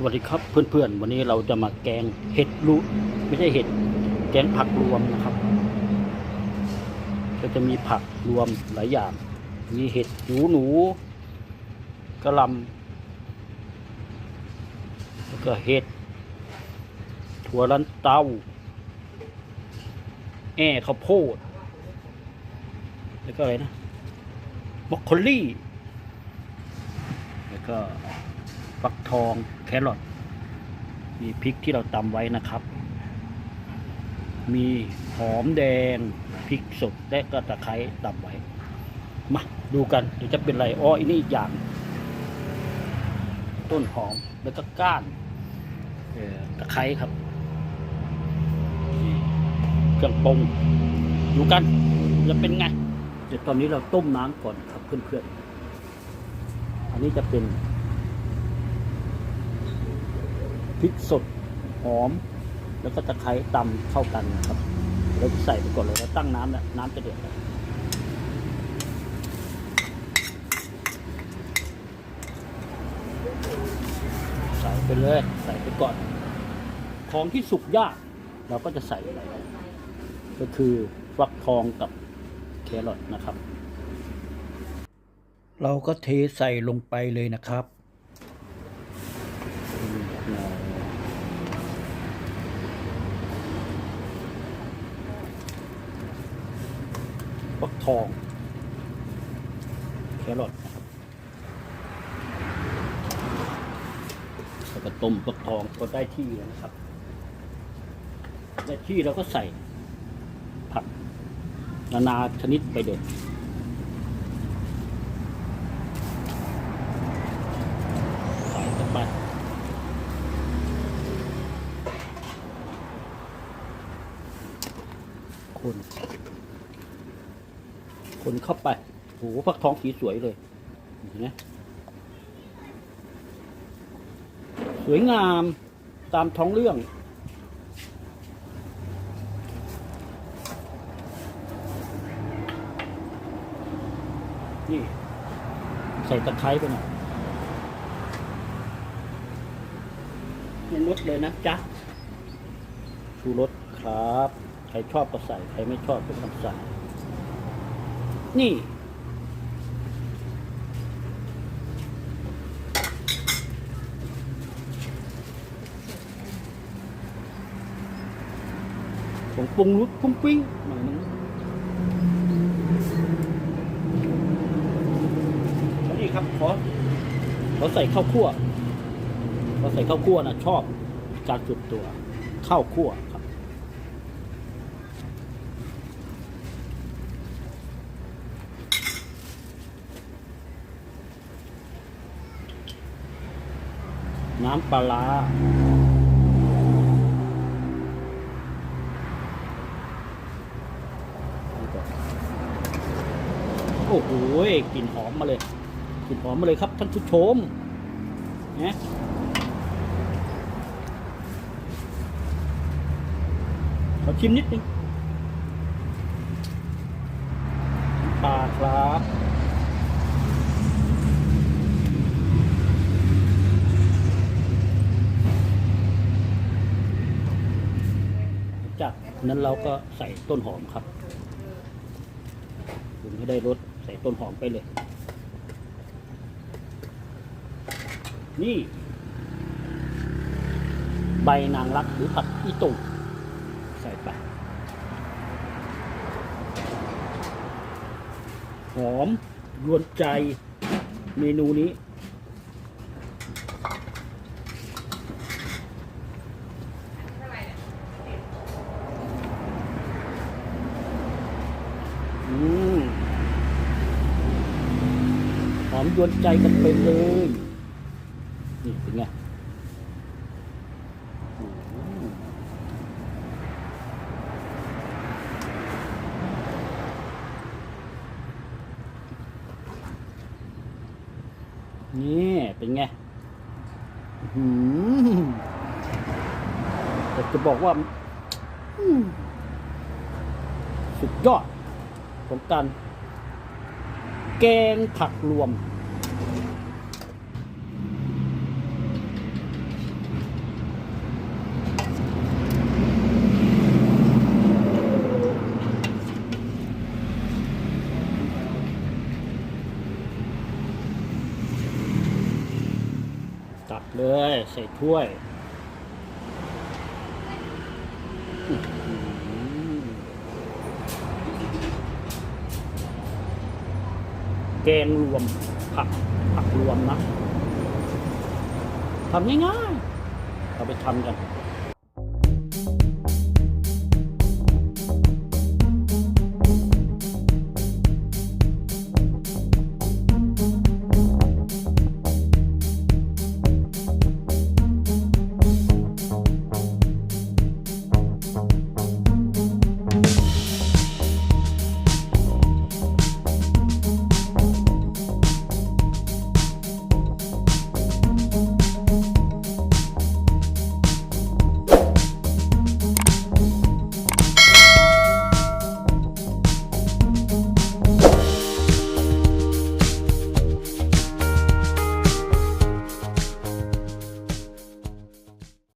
สวัสดีครับเพื่อนๆ วันนี้เราจะมาแกงเห็ดรูไม่ใช่เห็ด แกงผักรวมนะครับ ก็จะมีผักรวมหลายอย่าง มีเห็ดหูหนูกระลำแล้วก็เห็ด ถั่วลันเตาแอ่ข้าวโพด แล้วก็อะไรนะบรอกโคลี่ แล้วก็ฟักทอง แครอทมีพริกที่เราตำไว้นะครับ มีหอมแดงพริกสดและก็ตะไคร้ตำไว้ มาดูกันเดี๋ยวจะเป็นไรอ้ออันนี้อีกอย่าง ต้นหอมแล้วก็ก้านตะไคร้ครับเครื่องปรุงดูกันจะเป็นไง เดี๋ยวตอนนี้เราต้มน้ำก่อนครับเพื่อนๆ อันนี้จะเป็น พริกสดหอม แล้วก็ตะไคร้ตำเข้ากันนะครับเราจะใส่ไปก่อนเลยแล้วตั้งน้ำแล้วน้ำจะเดือดใส่ไปเลยใส่ไปก่อน ของที่สุกยาก เราก็จะใส่อะไรก็คือฟักทองกับแครอทนะครับ เราก็เทใส่ลงไปเลยนะครับ ฟักทอง แครอทแล้วก็ต้มฟักทองก็ได้ที่แล้วนะครับ ได้ที่เราก็ใส่ผักนานาชนิดไปเด็ดใส่เข้าไปคน คนเข้าไปโหฟักทองสีสวยเลยเห็นไหมสวยงามตามท้องเรื่อง นี่ ใส่ตะไคร้ไปหน่อยนี่รสเลยนะจ๊ะชูรสครับ ใครชอบก็ใส่ ใครไม่ชอบก็ไม่ใส่ นี่ผงปรุงรสปุ้งปิ้งหน่อยนึงนี่ครับขอขอใส่ข้าวคั่วขอใส่ข้าวคั่วนะชอบการจุดตัวข้าวคั่ว น้ำปลาโอ้โหกลิ่นหอมมาเลยกลิ่นหอมมาเลยครับท่านผู้ชมนะขอชิมนิดนึงปลาครับ จาก นั้นเราก็ใส่ต้นหอมครับถึงให้ได้รสใส่ต้นหอมไปเลย นี่ ใบนางรักหรือผักอีตุ่ใส่ไปหอมยวนใจเมนูนี้ อืมหอม ยวนใจกันไปเลย นี่เป็นไงนี่เป็นไงอื้อหือแต่จะบอกว่าสุดยอดของการแกงผักรวม ใส่ถ้วยแกงรวมผักผักรวมนะทำง่ายๆเราไปทำกัน